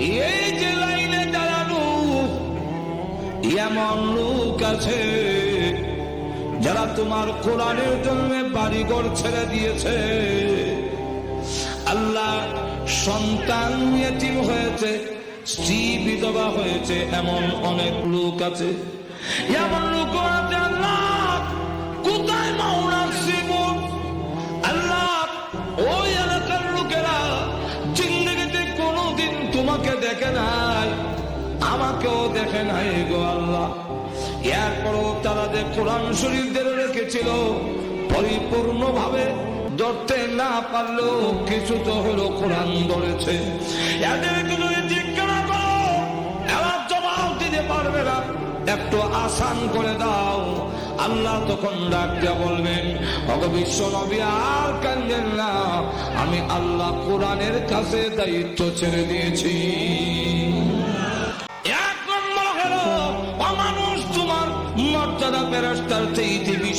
এই যে লাইনে দাঁড়ানো, এমন লোক আছে যারা তোমার কোরআনের জন্য বাড়িঘর ছেড়ে দিয়েছে। আল্লাহ সন্তান এতিম হয়েছে, স্ত্রী বিধবা হয়েছে, এমন অনেক লোক আছে। এমন লোক আছে আমাকেও দেখে নাই গো আল্লাহ। এরপরও তারা যে কোরআন শরীফদের রেখেছিল পরিপূর্ণ ভাবে ধরতে না পারলেও কিছু তো হলো কোরআন ধরেছে। এদেরকে যদি জিজ্ঞাসা করো, এরা দিতে পারবে না। একটু আসান করে দাও। আল্লাহ তখন ডাক দিয়া বলবেন বিশ্ব নবী, আর কান্দেন না। আমি আল্লাহ কোরআনের কাছে দায়িত্ব ছেড়ে দিয়েছি।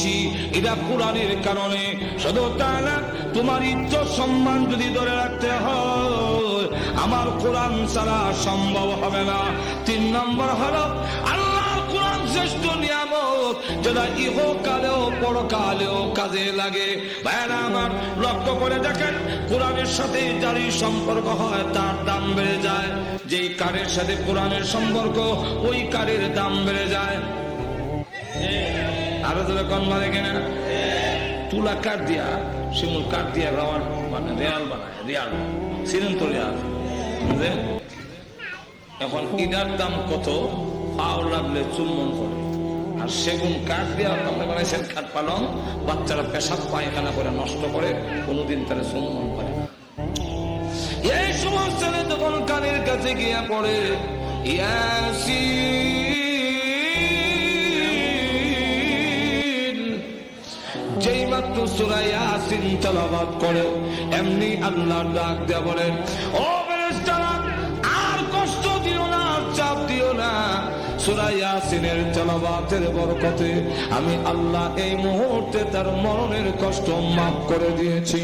বেশি। এটা কোরআনের কারণে। শুধু তা না তোমার ইজ্জত সম্মান যদি ধরে রাখতে হয়, আমার কোরআন ছাড়া সম্ভব হবে না। তিন নম্বর হলো কাজে লাগে। ভাইরা আমার, লক্ষ্য করে দেখেন যারই সম্পর্ক হয়, তার দাম বেড়ে যায়। যেই কারের সাথে কোরআনের সম্পর্ক, ওই কারের দাম বেড়ে যায়। আরও কন তুলা কাঠ দিয়া, শিমুল কাঠ দিয়া রাওয়ার মানে রেয়াল বানায়? এখন দাম কত লাগলে চুম্বন করে আর সেগুন কাঠ দিয়ে আপনি বানাইছেন খাট পালং, বাচ্চারা পেশাব পায়খানা করে, নষ্ট করে, কোনোদিন তারা চুম্বন করে। এই সমস্ত কানের কাছে গিয়া পড়ে, ইয়াসিন করে। এমনি আল্লাহর ডাক ও আর কষ্ট দিও না চাপ দিও না। আমি আল্লাহ এই মুহূর্তে তার মরণের কষ্ট মাফ করে দিয়েছি।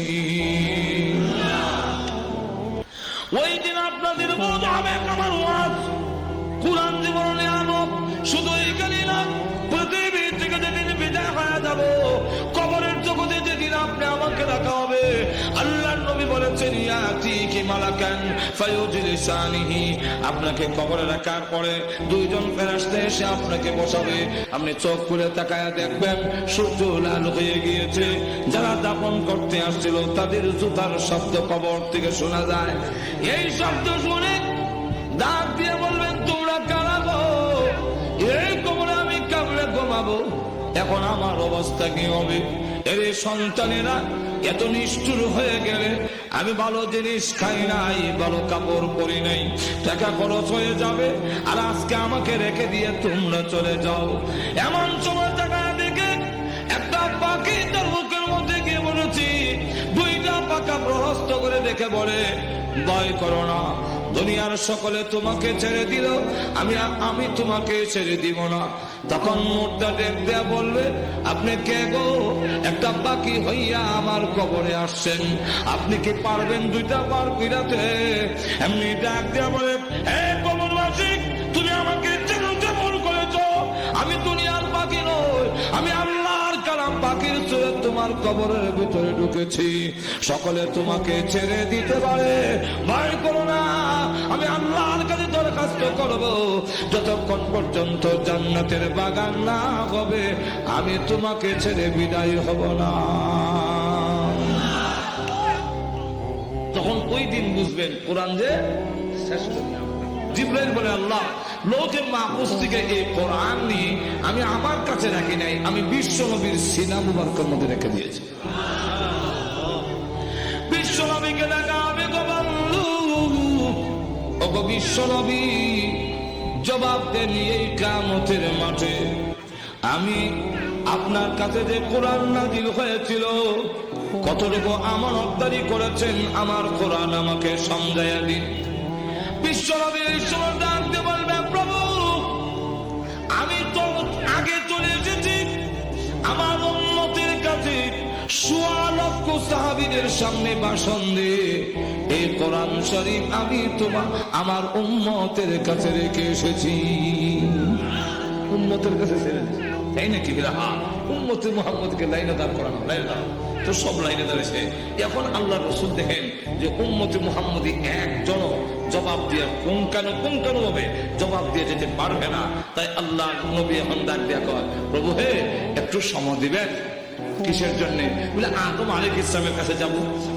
আপনাকে কবরে রাখার পরে দুইজন ফেরেশতা এসে আপনাকে বসাবে। আপনি চোখ খুলে তাকায় দেখবেন, সূর্য লাল হয়ে গিয়েছে। যারা দাপন করতে আসছিল, তাদের জুতার শব্দ কবর থেকে শোনা যায়। এই শব্দ শুনে ডাক দিয়ে বলবেন, তোমরা কারাবো এই কবরে আমি কাবলে ঘুমাবো। এখন আমার অবস্থা কি হবে? এর সন্তানেরা, এত নিষ্ঠুর হয়ে গেলে আমি ভালো জিনিস খাই নাই, ভালো কাপড় পরি নাই। টাকা খরচ হয়ে যাবে, আর আজকে আমাকে রেখে দিয়ে তোমরা চলে যাও। এমন সময় টাকা দেখে একটা পাখি তার বুকের মধ্যে গিয়ে বলেছি, দুইটা পাকা প্রহস্ত করে দেখে বলে দয় করো না দুনিয়ার সকলে তোমাকে ছেড়ে দিল। আমি আমি তোমাকে ছেড়ে দিব না। তখন মুর্দা ডেক দেয়া বলবে, আপনি কে গো? একটা বাকি হইয়া আমার কবরে আসছেন। আপনি কি পারবেন দুইটা বার কুইরাতে? এমনি ডাক দেয়া বলে তোমার কবরের ভিতরে ঢুকেছি। সকলে তোমাকে ছেড়ে দিতে পারে। ভয় করো না, আমি আল্লাহর কাছে দরখাস্ত করব। যতক্ষণ পর্যন্ত জান্নাতের বাগান না হবে, আমি তোমাকে ছেড়ে বিদায় হব না। তখন ওই দিন বুঝবেন, কোরআন যে শ্রেষ্ঠ নিয়ামত। জিব্রাইল বলে, আল্লাহ মাহফুজ থেকে এই কোরআন নিয়ে আমি আমার কাছে রাখি নাই, আমি বিশ্ব নবীর সিনা মুবারকের মধ্যে রেখে দিয়েছি। বিশ্ব নবীকে জবাব দেন এই কামতের মাঠে। আমি আপনার কাছে যে কোরআন নাজিল হয়েছিল, কতটুকু আমানতদারি করেছেন, আমার কোরআন আমাকে সমঝাইয়া দিন। বিশ্বনবী ঈশ্বর ডাকতে বলবে, প্রভু, আমি তো আগে চলে এসেছি। আমার উন্নতির কাছে সাহাবিদের সামনে ভাষণ দিয়ে কোরআন শরীফ আমি তোমার আমার উম্মতের কাছে রেখে এসেছি। উম্মতের কাছে। তাই নাকি হা উম্মতে মোহাম্মদকে লাইনে দাঁড় করানো, লাইনে দাঁড় তো সব লাইনে দাঁড়িয়েছে এখন আল্লাহ রসুল দেখেন যে উম্মতে মোহাম্মদী একজন জবাব দিয়ে কোনকানো কোনকানো হবে? জবাব দিয়ে যেতে পারবে না। তাই আল্লাহ নবী এখন দিয়া কয়, প্রভু হে, একটু সময় দিবেন? কিসের জন্য? বলে, আদম আলিক ইসলামের কাছে যাব।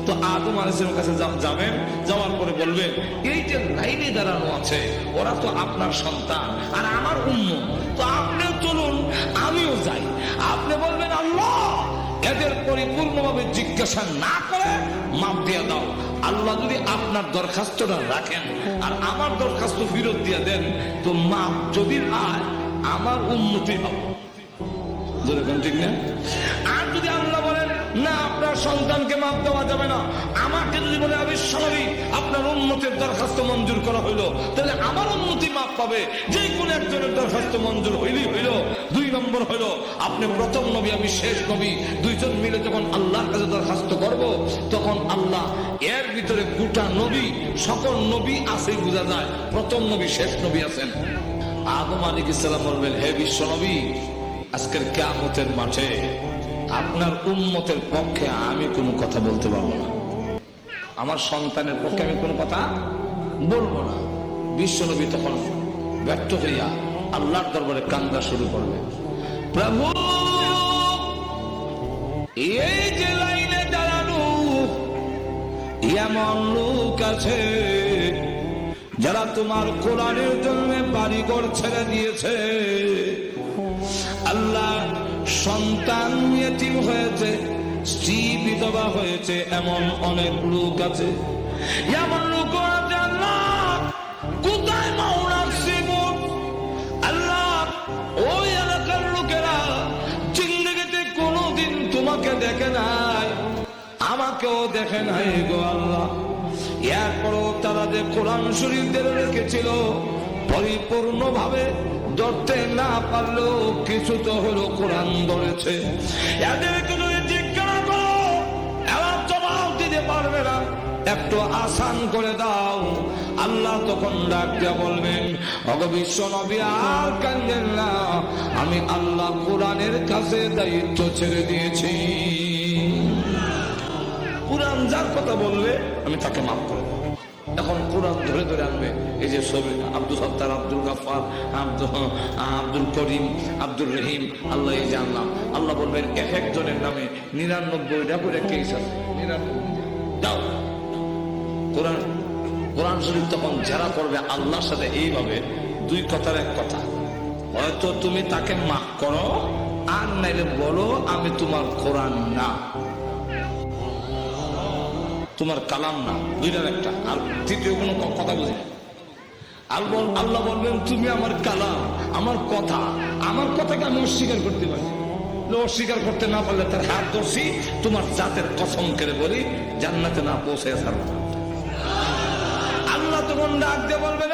তো আদম আলিক ইসলামের কাছে যাবেন, যাওয়ার পরে বলবেন এই যে লাইনে দাঁড়ানো আছে, ওরা তো আপনার সন্তান আর আমার উম্ম। তো আপনিও চলুন, আমিও যাই। আপনি বলবেন, আল্লাহ! এদের পরিপূর্ণভাবে জিজ্ঞাসা না করে মাপ দিয়ে দাও। আল্লাহ যদি আপনার দরখাস্তটা রাখেন আর আমার দরখাস্ত ফিরত দিয়ে দেন, তো মা যদি আর আমার উন্নতি হবে। ঠিক না? আর যদি আল্লাহ বলেন, না সন্তানকে মাপ দেওয়া যাবে না। আমাকে যদি বলে, আমি স্বাভাবিক আপনার উন্নতির দরখাস্ত মঞ্জুর করা হইল। তাহলে আমার উন্নতি মাপ পাবে। যে কোনো একজনের দরখাস্ত মঞ্জুর হইলেই হইল। দুই নম্বর হইল, আপনি প্রথম নবী, আমি শেষ নবী। দুইজন মিলে যখন আল্লাহর কাছে দরখাস্ত করব, তখন আল্লাহ এর ভিতরে গোটা নবী, সকল নবী আছে বোঝা যায়। প্রথম নবী, শেষ নবী আছেন। আদম আলিক ইসলাম বলবেন, হে বিশ্ব নবী, আজকের কেমতের মাঠে আপনার উন্মতের পক্ষে আমি কোনো কথা বলতে পারব না। আমার সন্তানের পক্ষে আমি কোনো কথা বলব না। বিশ্বনবী তখন ব্যর্থ হইয়া আল্লাহর দরবারে কান্দা শুরু করবে প্রভু, এই যে লাইনে দাঁড়ানো, এমন লোক আছে যারা তোমার কোরআনের জন্য বাড়িঘর ছেড়ে দিয়েছে। আল্লাহ সন্তান এতিম হয়েছে, স্ত্রী বিধবা হয়েছে, এমন অনেক লোক আছে। এমন লোক আছে আল্লাহ, কোথায় মাওনার শিবুর আল্লাহ, ওই এলাকার লোকেরা জিন্দগিতে কোনোদিন তোমাকে দেখে নাই, আমাকেও দেখে নাই গো আল্লাহ। এরপরও তারা যে কোরআন শরীফদের রেখেছিল পরিপূর্ণ ভাবে ধরতে না পারলেও কিছু তো হলো, কোরআন ধরেছে। জবাব দিতে পারবে না। একটু আসান করে দাও। আল্লাহ তখন ডাক দিয়ে বলবেন অগ বিশ্ব নবী, আর কান্দেন না। আমি আল্লাহ কোরআনের কাছে দায়িত্ব ছেড়ে দিয়েছি। কোরআন যার কথা বলবে, আমি তাকে মাফ করে দেবো। এখন কোরআন ধরে ধরে আনবে। এই যে ছবি আব্দুল সত্তার আব্দুল গাফার আব্দুল আব্দুল করিম আব্দুল রহিম, আল্লাহ এই জানলাম। আল্লাহ বলবেন, এক একজনের নামে নিরানব্বইটা করে কেস আছে। দাও। কোরআন কোরআন শরীফ তখন যারা করবে আল্লাহর সাথে এইভাবে, দুই কথার এক কথা। হয়তো তুমি তাকে মাফ করো, আর নাইলে বলো, আমি তোমার কোরআন না। তোমার কালাম না, দুইটার একটা আর তৃতীয় কোনো কথা বুঝি না। আল্লাহ বলবেন, তুমি আমার কালাম, আমার কথা, আমার কথাকে আমি অস্বীকার করতে পারি অস্বীকার করতে না পারলে তার হাত ধরছি, তোমার জাতের কসম করে বলি, জান্নাতে না পৌঁছে না। আল্লাহ তখন ডাক দিয়ে বলবেন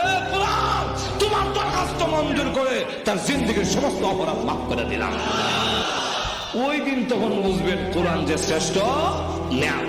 তোমার দরখাস্ত মঞ্জুর করে তার জিন্দগির সমস্ত অপরাধ মাফ করে দিলাম ওই দিন তখন বুঝবেন, কোরআন যে শ্রেষ্ঠ ন্যায়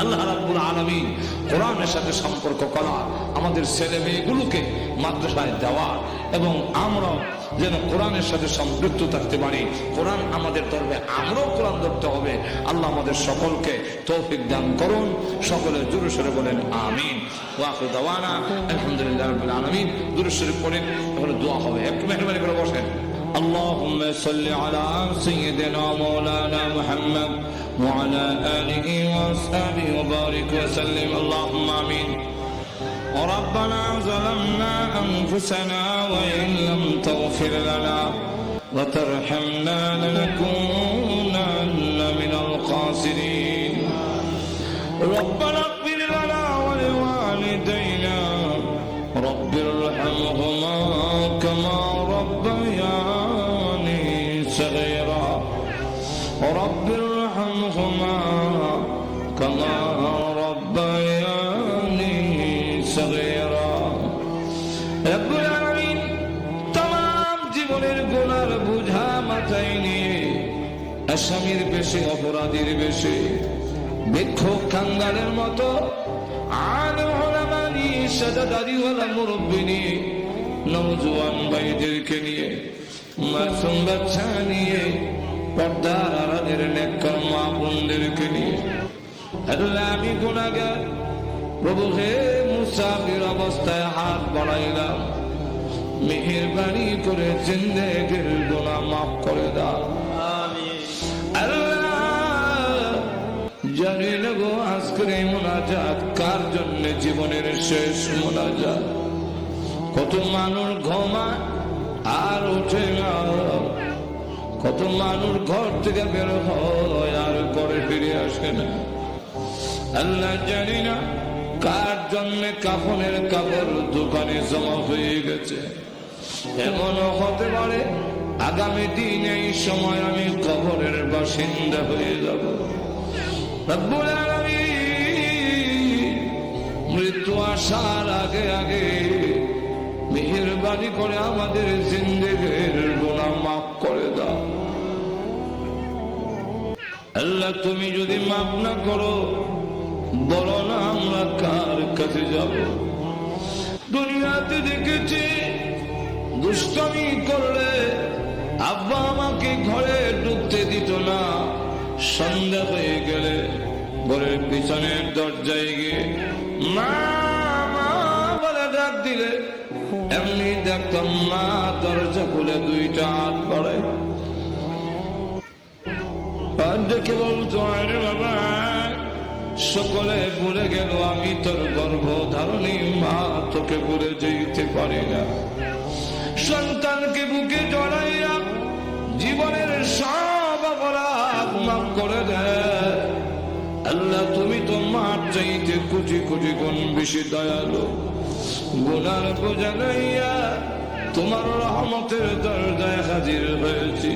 আল্লাহ রাব্বুল আলামিন কোরআনের সাথে সম্পর্ক করা আমাদের ছেলে মেয়েগুলোকে মাদ্রাসায় দেওয়া এবং আমরা যেন কোরআনের সাথে সম্পৃক্ত থাকতে পারি কোরআন আমাদের ধরবে আমরাও কোরআন ধরতে হবে আল্লাহ আমাদের সকলকে তৌফিক দান করুন সকলে জোরে সরে বলেন আমিন ওয়াকুল দাওয়ানা আলহামদুলিল্লাহ রাব্বিল আলামিন জোরে সরে পড়েন তাহলে দোয়া হবে একটু মেহরবানি করে বসেন اللهم صل على سيدنا مولانا محمد وعلى آله وأصحابه وبارك وسلم. اللهم آمين. ربنا ظلمنا أنفسنا وإن لم تغفر لنا وترحمنا لنكونن من الخاسرين. ربنا বুঝা মাথায় নিয়ে আসামির বেশে, অপরাধীর বেশে, বিক্ষোভ কাঙ্গালের মতো দাড়িওয়ালা মুরব্বী নিয়ে ভাইদেরকে নিয়ে, মাসুম বাচ্চা নিয়ে, পর্দার নেকর মা বোনদেরকে নিয়ে। আমি গুণাগার প্রভু হে মুসাফির অবস্থায় হাত বাড়াইলাম। মেহেরবানি করে জিন্দেগির জীবনের শেষ মোনাজাত কত মানুষ ঘুমায় আর ওঠে না। কত মানুষ ঘর থেকে বের হয় আর ঘরে ফিরে আসে না। আল্লাহ জানি না কার জন্য কাফনের কাপড় দোকানে জমা হয়ে গেছে। এমনও হতে পারে আগামী দিন এই সময় আমি কবরের বাসিন্দা হয়ে যাব। রব্বুল আসার আগে আগে মেহেরবানি করে আমাদের জিন্দগির গোনা মাফ করে দাও। আল্লাহ, তুমি যদি মাফ না করো, বলো না আমরা কার কাছে যাব। দুনিয়াতে দেখেছি দুষ্টমি করলে আব্বা আমাকে ঘরে ঢুকতে দিত না। সন্ধ্যা হয়ে গেলে ঘরের পিছনের দরজায় গিয়ে, মা এমনি দেখতাম মা দরজা খুলে দুইটা হাত বাড়ায়। আর বলতো, আরে বাবা, সকলে ভুলে গেল, আমি তোর গর্ভ ধারণী মা, তোকে ভুলে যেতে পারি না। সন্তানকে বুকে জড়াইয়া জীবনের সব অপরাধ মাফ করে দেয় আল্লাহ, তুমি তো মার চাইতে কোটি কোটি গুণ বেশি দয়ালু। গুনার বোঝা নাইয়া তোমার রহমতের দরজায় হাজির হয়েছি।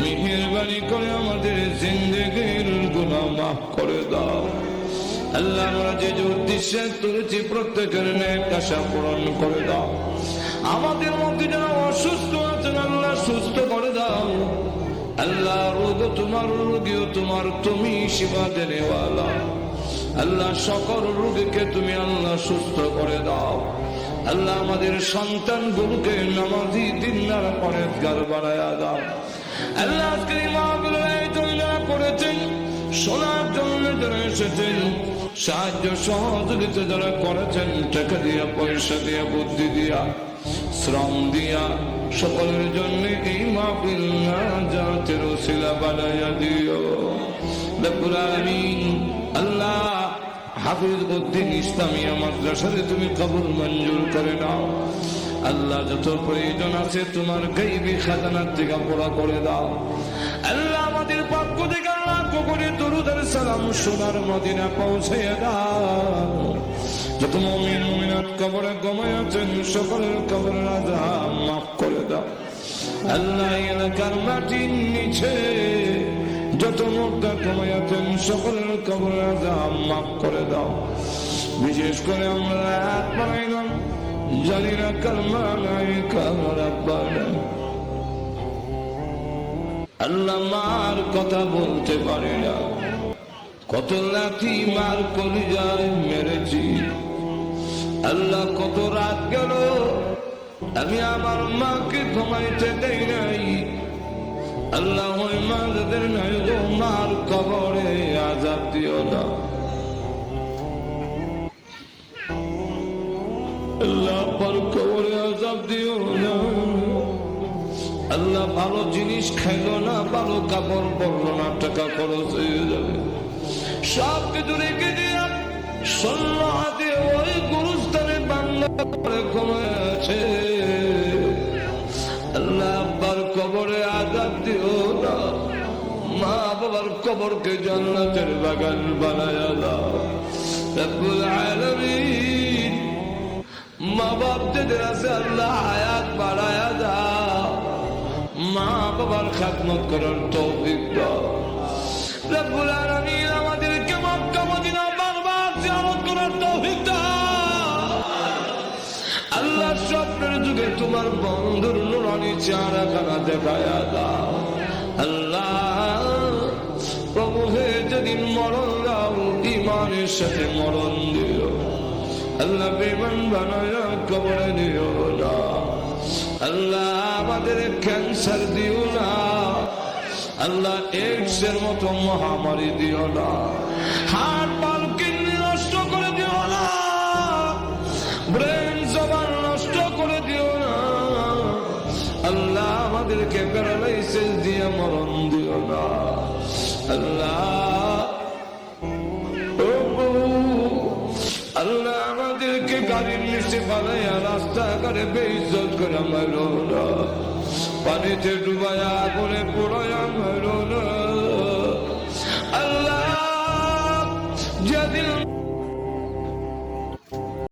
মেহেরবানি করে আমাদের জিন্দগির গুণা মাফ করে দাও। আল্লাহ, আমরা যে যে উদ্দেশ্যে তুলেছি প্রত্যেকের আশা পূরণ করে দাও। আমাদের মধ্যে যারা অসুস্থ আছেন, আল্লাহ সুস্থ করে দাও। আল্লাহ রোগ তোমার রোগীও তোমার তুমি সেবা দেনেওয়ালা। আল্লাহ সকল রোগীকে তুমি আল্লাহ সুস্থ করে দাও। আল্লাহ আমাদের সন্তান গুরুকে নামাজি দিনার পরেজগার বানায়া দাও। আল্লাহ করেছেন, শোনার জন্য যারা এসেছেন, সাহায্য সহযোগিতা যারা করেছেন, টাকা দিয়া, পয়সা দিয়া, বুদ্ধি দিয়া, শ্রম দিয়া, সকলের জন্য এই মাহফিল না বানাইয়া দিও। আল্লাহ হাফিজ উদ্দিন ইসলামিয়া মাদ্রাসাতে তুমি কবুল মঞ্জুর করে নাও। আল্লাহ যত প্রয়োজন আছে তোমার গাইবি খাজানার থেকে পড়া করে দাও। আল্লাহ আমাদের পক্ষ থেকে আল্লাহ করে দরুদের সালাম সোনার মদিনা পৌঁছে দাও। যত মমিন মমিনাত কবরে গমায় সকলের কবরের আজাব মাফ করে দাও। আল্লাহ এলাকার মাটির নিচে যত মুদ্রা কমাইয়াছেন সকলের কবরের আজাব মাফ করে দাও। বিশেষ করে আমরা হাত বানাইলাম জানি না কালমা নাই নাই। আল্লাহ মার কথা বলতে পারি না। কত লাথি মার কলিজায় মেরেছি। আল্লাহ কত রাত গেল, আমি আমার মাকে ঘুমাইতে দেই নাই। আল্লাহ ওই মা যাদের নাই গো, মার কবরে আজাদ দিও না। আল্লাহ পর কবরে আজাদ দিও না। আল্লাহ ভালো জিনিস খাইলো না, ভালো কাপড় পরলো না, টাকা খরচ হয়ে যাবে। সব কিছু রেখে দিয়া শূন্য হাতে ওই গুরুস্থানে বাংলা করে ঘুমাচ্ছে কবরকে জান্নাতের বাগান বানায়া দাও। রব্বুল মা বাপ যাদের আছে আল্লাহ হায়াত বাড়ায়া দাও। মা বাবার খাতমত করার তৌফিক রব্বুল আলামিন আমাদেরকে মক্কা মদিনা বারবার করার তৌফিক আল্লাহ স্বপ্নের যুগে তোমার বন্ধুর নুরানি চারাখানা দেখায়া দাও। মরণ দাও ইমানের সাথে মরণ দিও। আল্লাহ বেমান বানায় কবরে দিও না। আল্লাহ আমাদের ক্যান্সার দিও না। আল্লাহ এক্সের মতো মহামারী দিও না। হার্ট পাল কিডনি নষ্ট করে দিও না। ব্রেন, জবান নষ্ট করে দিও না। আল্লাহ আমাদেরকে প্যারালাইসিস দিয়ে মরণ দিও না। আল্লাহ গাড়ির লিস্টে বানাইয়া রাস্তাঘাটে বেইজত করে মাইল না। পানিতে ডুবাইয়া আগুনে পোড়াইয়া মাইল না। আল্লাহ, যেদিন